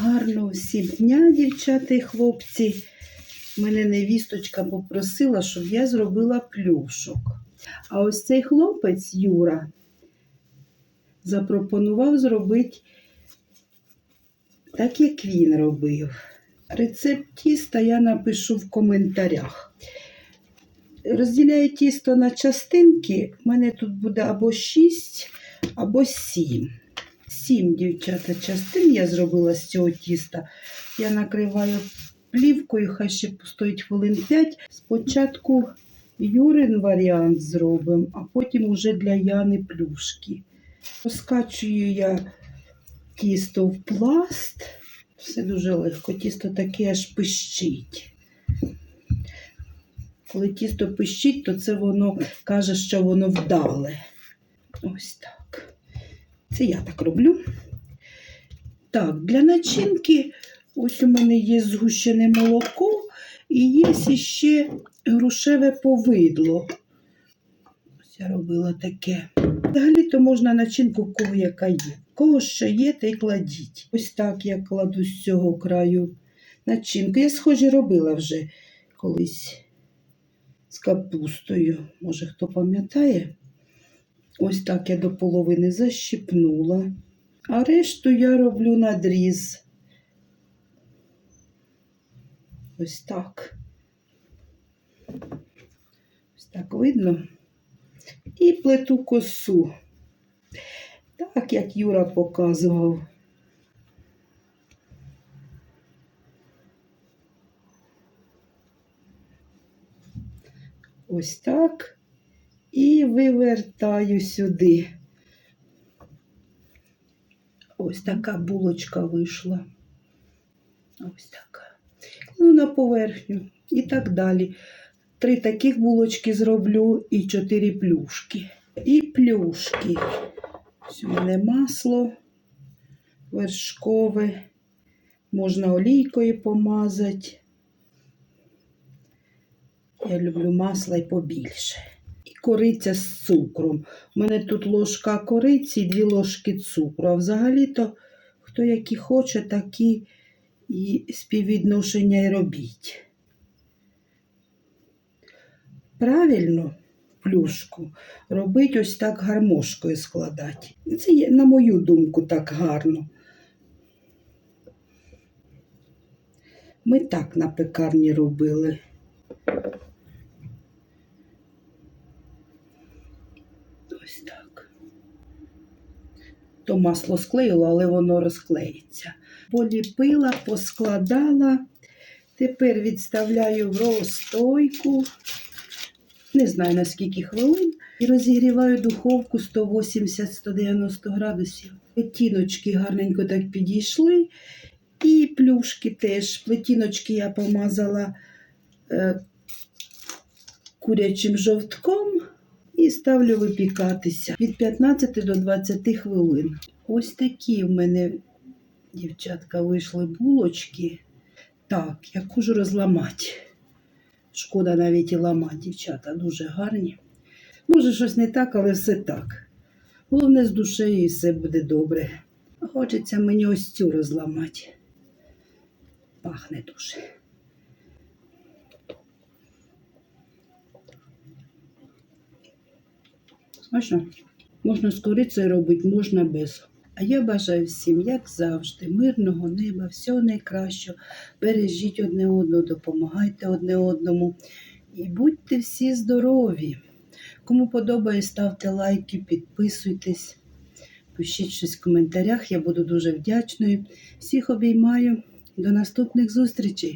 Гарного всім дня, дівчата і хлопці. Мене невісточка попросила, щоб я зробила плюшок. А ось цей хлопець Юра запропонував зробити так, як він робив. Рецепт тіста я напишу в коментарях. Розділяю тісто на частинки. У мене тут буде або 6, або 7. Сім, дівчата, частин я зробила з цього тіста. Я накриваю плівкою, хай ще постоїть хвилин 5. Спочатку Юрин варіант зробимо, а потім уже для Яни плюшки. Розкачую я тісто в пласт. Все дуже легко. Тісто таке аж пищить. Коли тісто пищить, то це воно каже, що воно вдале. Ось так. Це я так роблю. Так, для начинки ось у мене є згущене молоко і є ще грушеве повидло. Ось я робила таке. Взагалі-то можна начинку кого яка є. Кого ще є, та й кладіть. Ось так я кладу з цього краю начинку. Я схожі робила вже колись з капустою. Може, хто пам'ятає? Ось так я до половини защипнула. А решту я роблю надріз. Ось так. Ось так видно. І плету косу. Так, як Юра показував. Ось так. І вивертаю сюди. Ось така булочка вийшла. Ось така. Ну, на поверхню. І так далі. Три таких булочки зроблю і чотири плюшки. І плюшки. Ось у мене масло вершкове. Можна олійкою помазати. Я люблю масло і побільше. Кориця з цукром. У мене тут ложка кориці і дві ложки цукру. А взагалі-то, хто які хоче, такі і співвідношення й робіть. Правильно плюшку робить ось так гармошкою складати. Це, на мою думку, так гарно. Ми так на пекарні робили. Ось так. То масло склеїло, але воно розклеїться. Поліпила, поскладала. Тепер відставляю в розстойку. Не знаю на скільки хвилин. І розігріваю духовку 180-190 градусів. Плетіночки гарненько так підійшли. І плюшки теж. Плетіночки я помазала е, курячим жовтком і ставлю випікатися від 15 до 20 хвилин. Ось такі в мене, дівчатка, вийшли булочки. Так, яку ж розламати. Шкода навіть і ламати, дівчата, дуже гарні. Може, щось не так, але все так. Головне, з душею і все буде добре. Хочеться мені ось цю розламати. Пахне дуже. Смачно. Можна з корицею робити, можна без. А я бажаю всім, як завжди, мирного неба, всього найкращого. Бережіть одне одного, допомагайте одне одному. І будьте всі здорові. Кому подобає, ставте лайки, підписуйтесь, пишіть щось в коментарях. Я буду дуже вдячною. Всіх обіймаю. До наступних зустрічей!